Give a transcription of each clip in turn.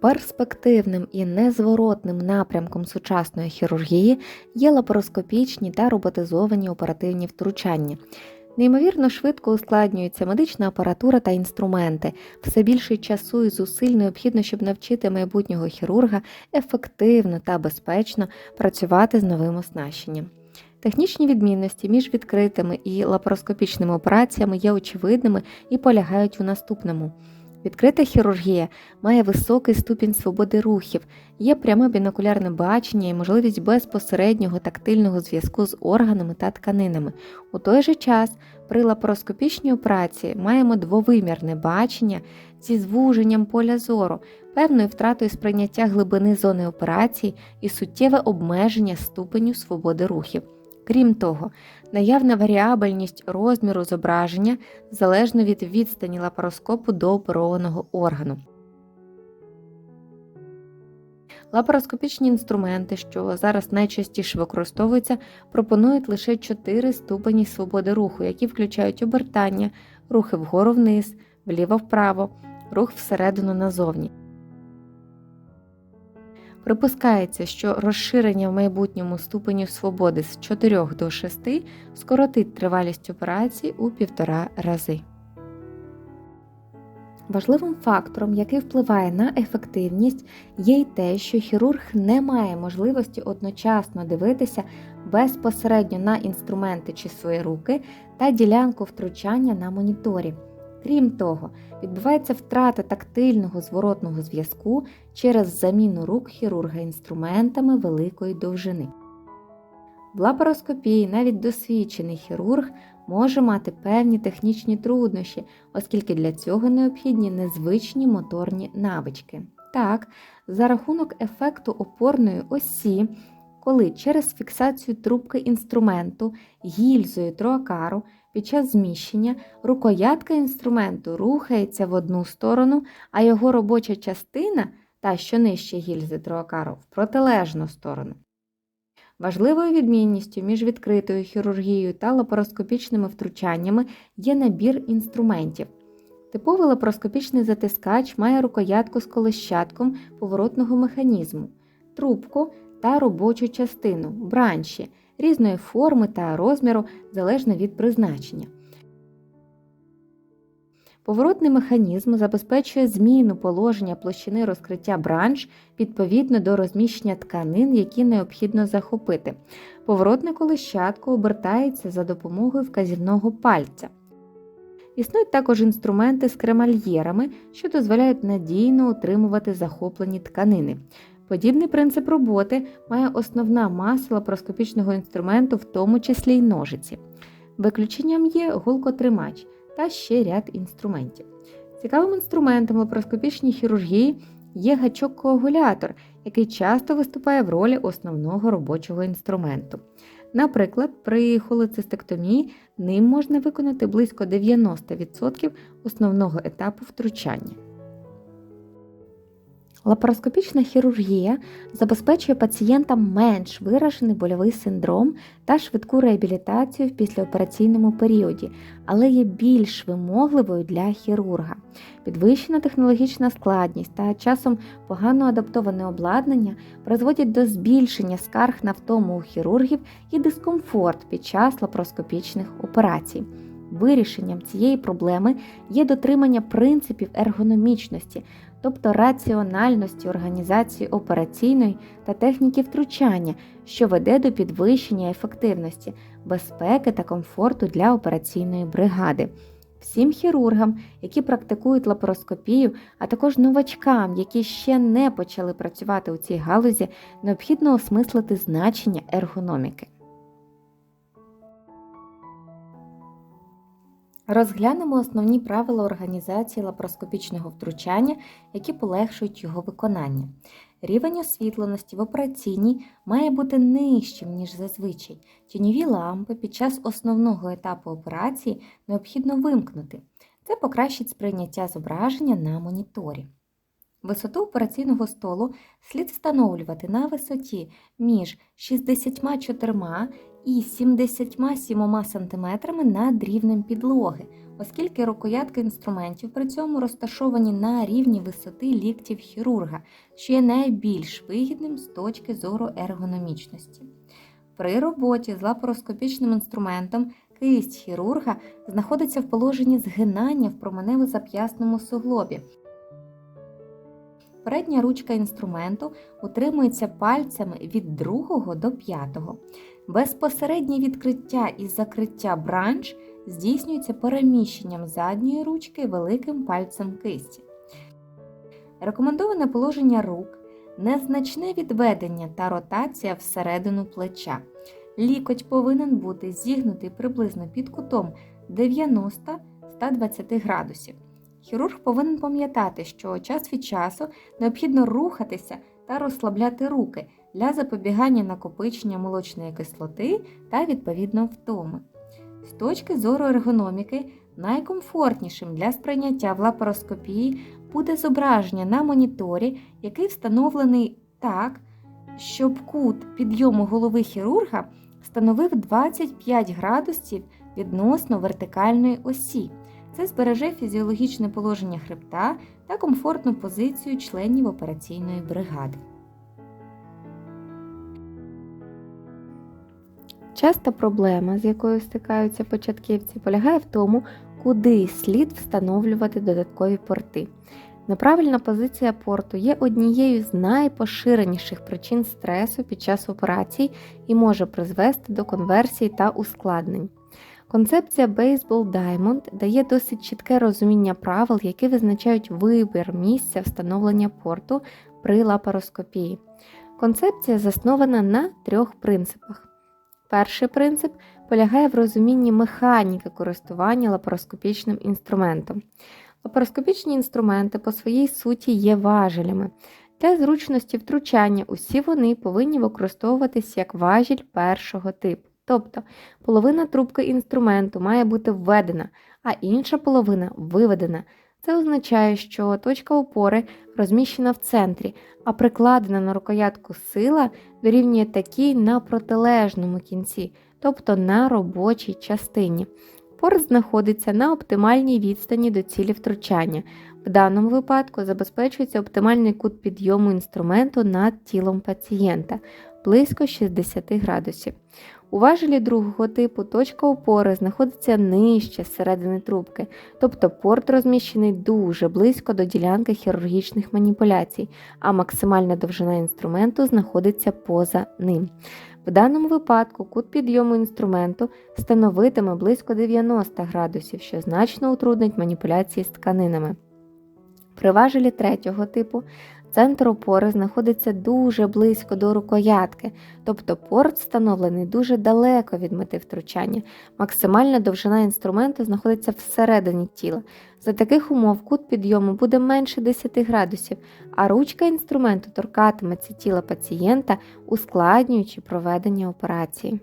Перспективним і незворотним напрямком сучасної хірургії є лапароскопічні та роботизовані оперативні втручання. Неймовірно швидко ускладнюється медична апаратура та інструменти. Все більше часу і зусиль необхідно, щоб навчити майбутнього хірурга ефективно та безпечно працювати з новим оснащенням. Технічні відмінності між відкритими і лапароскопічними операціями є очевидними і полягають у наступному. Відкрита хірургія має високий ступінь свободи рухів, є пряме бінокулярне бачення і можливість безпосереднього тактильного зв'язку з органами та тканинами. У той же час при лапароскопічній операції маємо двовимірне бачення зі звуженням поля зору, певною втратою сприйняття глибини зони операції і суттєве обмеження ступеню свободи рухів. Крім того, наявна варіабельність розміру зображення залежно від відстані лапароскопу до оперованого органу. Лапароскопічні інструменти, що зараз найчастіше використовуються, пропонують лише 4 ступені свободи руху, які включають обертання, рухи вгору вниз, вліво-вправо, рух всередину назовні. Припускається, що розширення в майбутньому ступеню свободи з 4 до 6 скоротить тривалість операції у півтора рази. Важливим фактором, який впливає на ефективність, є й те, що хірург не має можливості одночасно дивитися безпосередньо на інструменти чи свої руки та ділянку втручання на моніторі. Крім того, відбувається втрата тактильного зворотного зв'язку через заміну рук хірурга інструментами великої довжини. В лапароскопії навіть досвідчений хірург може мати певні технічні труднощі, оскільки для цього необхідні незвичні моторні навички. Так, за рахунок ефекту опорної осі, коли через фіксацію трубки інструменту гільзою троакару під час зміщення рукоятка інструменту рухається в одну сторону, а його робоча частина, та що нижче гільзи троакару, в протилежну сторону. Важливою відмінністю між відкритою хірургією та лапароскопічними втручаннями є набір інструментів. Типовий лапароскопічний затискач має рукоятку з колещатком поворотного механізму, трубку та робочу частину бранші різної форми та розміру залежно від призначення. Поворотний механізм забезпечує зміну положення площини розкриття бранш відповідно до розміщення тканин, які необхідно захопити. Поворотне колещатко обертається за допомогою вказівного пальця. Існують також інструменти з кремальєрами, що дозволяють надійно утримувати захоплені тканини. Подібний принцип роботи має основна маса лапароскопічного інструменту, в тому числі й ножиці. Виключенням є голкотримач та ще ряд інструментів. Цікавим інструментом лапароскопічній хірургії є гачок-коагулятор, який часто виступає в ролі основного робочого інструменту. Наприклад, при холецистектомії ним можна виконати близько 90% основного етапу втручання. Лапароскопічна хірургія забезпечує пацієнтам менш виражений больовий синдром та швидку реабілітацію в післяопераційному періоді, але є більш вимогливою для хірурга. Підвищена технологічна складність та часом погано адаптоване обладнання призводять до збільшення скарг на втому у хірургів і дискомфорт під час лапароскопічних операцій. Вирішенням цієї проблеми є дотримання принципів ергономічності, тобто раціональності організації операційної та техніки втручання, що веде до підвищення ефективності, безпеки та комфорту для операційної бригади. Всім хірургам, які практикують лапароскопію, а також новачкам, які ще не почали працювати у цій галузі, необхідно осмислити значення ергономіки. Розглянемо основні правила організації лапароскопічного втручання, які полегшують його виконання. Рівень освітленості в операційній має бути нижчим, ніж зазвичай. Тіньові лампи під час основного етапу операції необхідно вимкнути. Це покращить сприйняття зображення на моніторі. Висоту операційного столу слід встановлювати на висоті між 64 і 77 см над рівнем підлоги. оскільки рукоятки інструментів при цьому розташовані на рівні висоти ліктів хірурга, що є найбільш вигідним з точки зору ергономічності. При роботі з лапароскопічним інструментом кисть хірурга знаходиться в положенні згинання в променево-зап'ясному суглобі. Передня ручка інструменту утримується пальцями від 2 до 5. Безпосереднє відкриття і закриття бранч здійснюється переміщенням задньої ручки великим пальцем кисті. Рекомендоване положення рук незначне відведення та ротація всередину плеча. Лікоть повинен бути зігнутий приблизно під кутом 90-120 градусів. Хірург повинен пам'ятати, що час від часу необхідно рухатися та розслабляти руки для запобігання накопичення молочної кислоти та відповідно втоми. З точки зору ергономіки, найкомфортнішим для сприйняття в лапароскопії буде зображення на моніторі, який встановлений так, щоб кут підйому голови хірурга становив 25 градусів відносно вертикальної осі. Це збереже фізіологічне положення хребта та комфортну позицію членів операційної бригади. Часта проблема, з якою стикаються початківці, полягає в тому, куди слід встановлювати додаткові порти. Неправильна позиція порту є однією з найпоширеніших причин стресу під час операцій і може призвести до конверсії та ускладнень. Концепція Baseball Diamond дає досить чітке розуміння правил, які визначають вибір місця встановлення порту при лапароскопії. Концепція заснована на трьох принципах. Перший принцип полягає в розумінні механіки користування лапароскопічним інструментом. Лапароскопічні інструменти по своїй суті є важелями. Для зручності втручання усі вони повинні використовуватись як важіль першого типу. Тобто половина трубки інструменту має бути введена, а інша половина виведена. Це означає, що точка опори розміщена в центрі, а прикладена на рукоятку сила дорівнює такій на протилежному кінці, тобто на робочій частині. Порт знаходиться на оптимальній відстані до цілі втручання. В даному випадку забезпечується оптимальний кут підйому інструменту над тілом пацієнта близько 60 градусів. У важелі другого типу точка опори знаходиться нижче середини трубки, тобто порт розміщений дуже близько до ділянки хірургічних маніпуляцій, а максимальна довжина інструменту знаходиться поза ним. В даному випадку кут підйому інструменту становитиме близько 90 градусів, що значно утруднить маніпуляції з тканинами. При важелі третього типу Центр опори знаходиться дуже близько до рукоятки, тобто порт встановлений дуже далеко від мети втручання. Максимальна довжина інструменту знаходиться всередині тіла. За таких умов кут підйому буде менше 10 градусів, а ручка інструменту торкатиметься тіла пацієнта, ускладнюючи проведення операції.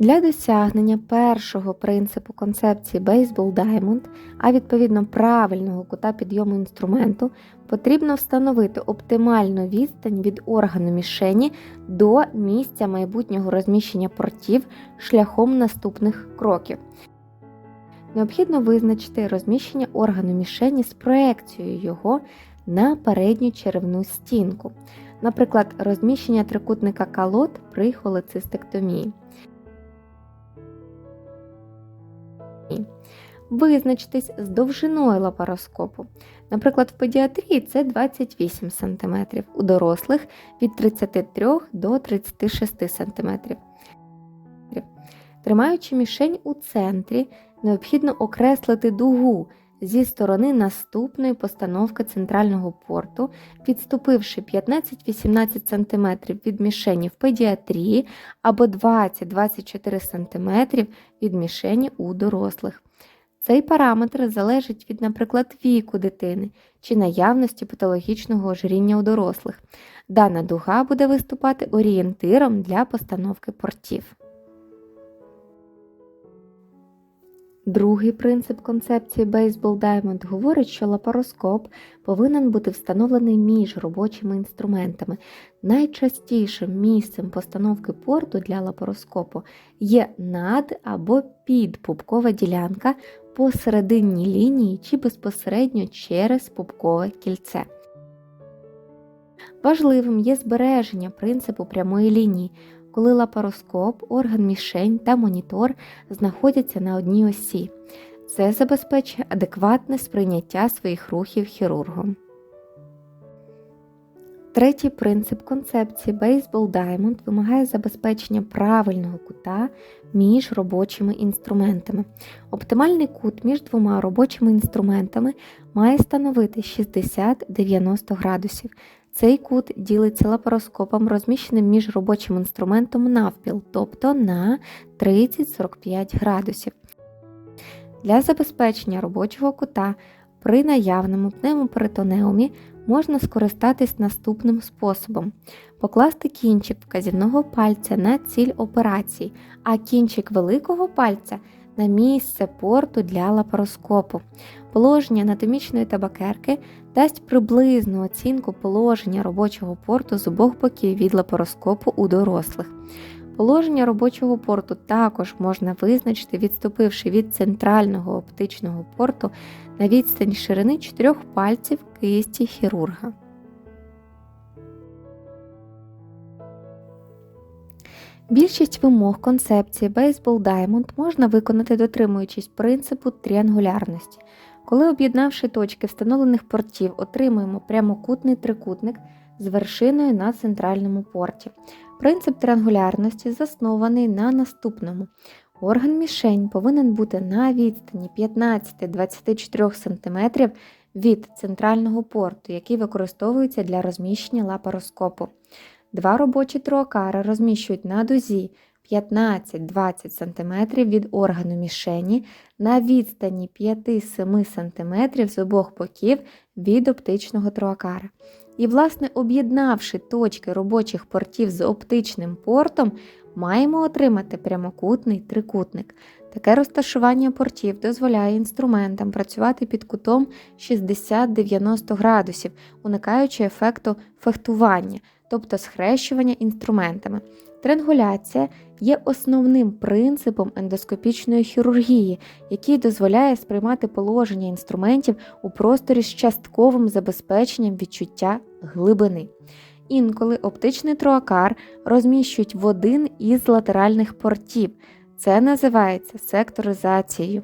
Для досягнення першого принципу концепції Baseball Diamond, а відповідно правильного кута підйому інструменту, потрібно встановити оптимальну відстань від органу мішені до місця майбутнього розміщення портів шляхом наступних кроків. Необхідно визначити розміщення органу мішені з проекцією його на передню черевну стінку, наприклад, розміщення трикутника калот при холецистектомії. Визначтесь з довжиною лапароскопу. Наприклад, в педіатрії це 28 см, у дорослих від 33 до 36 см. Тримаючи мішень у центрі, необхідно окреслити дугу зі сторони наступної постановки центрального порту, відступивши 15-18 см від мішені в педіатрії або 20-24 см від мішені у дорослих. Цей параметр залежить від, наприклад, віку дитини чи наявності патологічного ожиріння у дорослих. Дана дуга буде виступати орієнтиром для постановки портів. Другий принцип концепції Baseball Diamond говорить, що лапароскоп повинен бути встановлений між робочими інструментами. Найчастішим місцем постановки порту для лапароскопу є над або підпупкова ділянка посередині лінії чи безпосередньо через пупкове кільце. Важливим є збереження принципу прямої лінії, коли лапароскоп, орган мішень та монітор знаходяться на одній осі. Це забезпечує адекватне сприйняття своїх рухів хірургом. Третій принцип концепції Baseball Diamond вимагає забезпечення правильного кута між робочими інструментами. Оптимальний кут між двома робочими інструментами має становити 60-90 градусів. Цей кут ділиться лапароскопом, розміщеним між робочим інструментом навпіл, тобто на 30-45 градусів. Для забезпечення робочого кута при наявному пневмоперитонеумі можна скористатись наступним способом: покласти кінчик вказівного пальця на ціль операції, а кінчик великого пальця на місце порту для лапароскопу. Положення анатомічної табакерки дасть приблизну оцінку положення робочого порту з обох боків від лапароскопу у дорослих. Положення робочого порту також можна визначити, відступивши від центрального оптичного порту на відстань ширини 4 пальців кисті хірурга. Більшість вимог концепції Baseball Diamond можна виконати, дотримуючись принципу тріангулярності. Коли, об'єднавши точки встановлених портів, отримуємо прямокутний трикутник з вершиною на центральному порті. Принцип триангулярності заснований на наступному. Орган мішень повинен бути на відстані 15-24 см від центрального порту, який використовується для розміщення лапароскопу. Два робочі троакари розміщують на дузі 15-20 см від органу мішені на відстані 5-7 см з обох боків від оптичного троакара. І, власне, об'єднавши точки робочих портів з оптичним портом, маємо отримати прямокутний трикутник. Таке розташування портів дозволяє інструментам працювати під кутом 60-90 градусів, уникаючи ефекту фехтування, тобто схрещування інструментами. Триангуляція є основним принципом ендоскопічної хірургії, який дозволяє сприймати положення інструментів у просторі з частковим забезпеченням відчуття глибини. Інколи оптичний троакар розміщують в один із латеральних портів. Це називається секторизацією.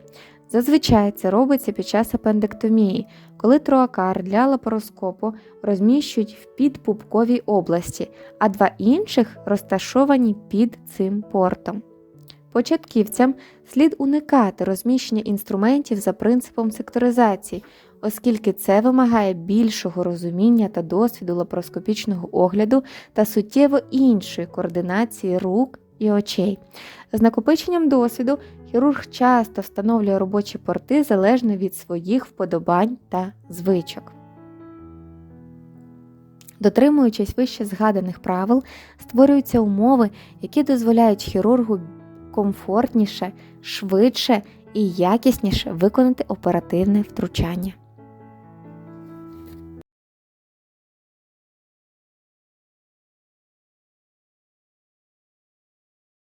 Зазвичай це робиться під час апендектомії, коли троакар для лапароскопу розміщують в підпупковій області, а два інших розташовані під цим портом. Початківцям слід уникати розміщення інструментів за принципом секторизації, оскільки це вимагає більшого розуміння та досвіду лапароскопічного огляду та суттєво іншої координації рук і очей. З накопиченням досвіду хірург часто встановлює робочі порти залежно від своїх вподобань та звичок. Дотримуючись вище згаданих правил, створюються умови, які дозволяють хірургу комфортніше, швидше і якісніше виконати оперативне втручання.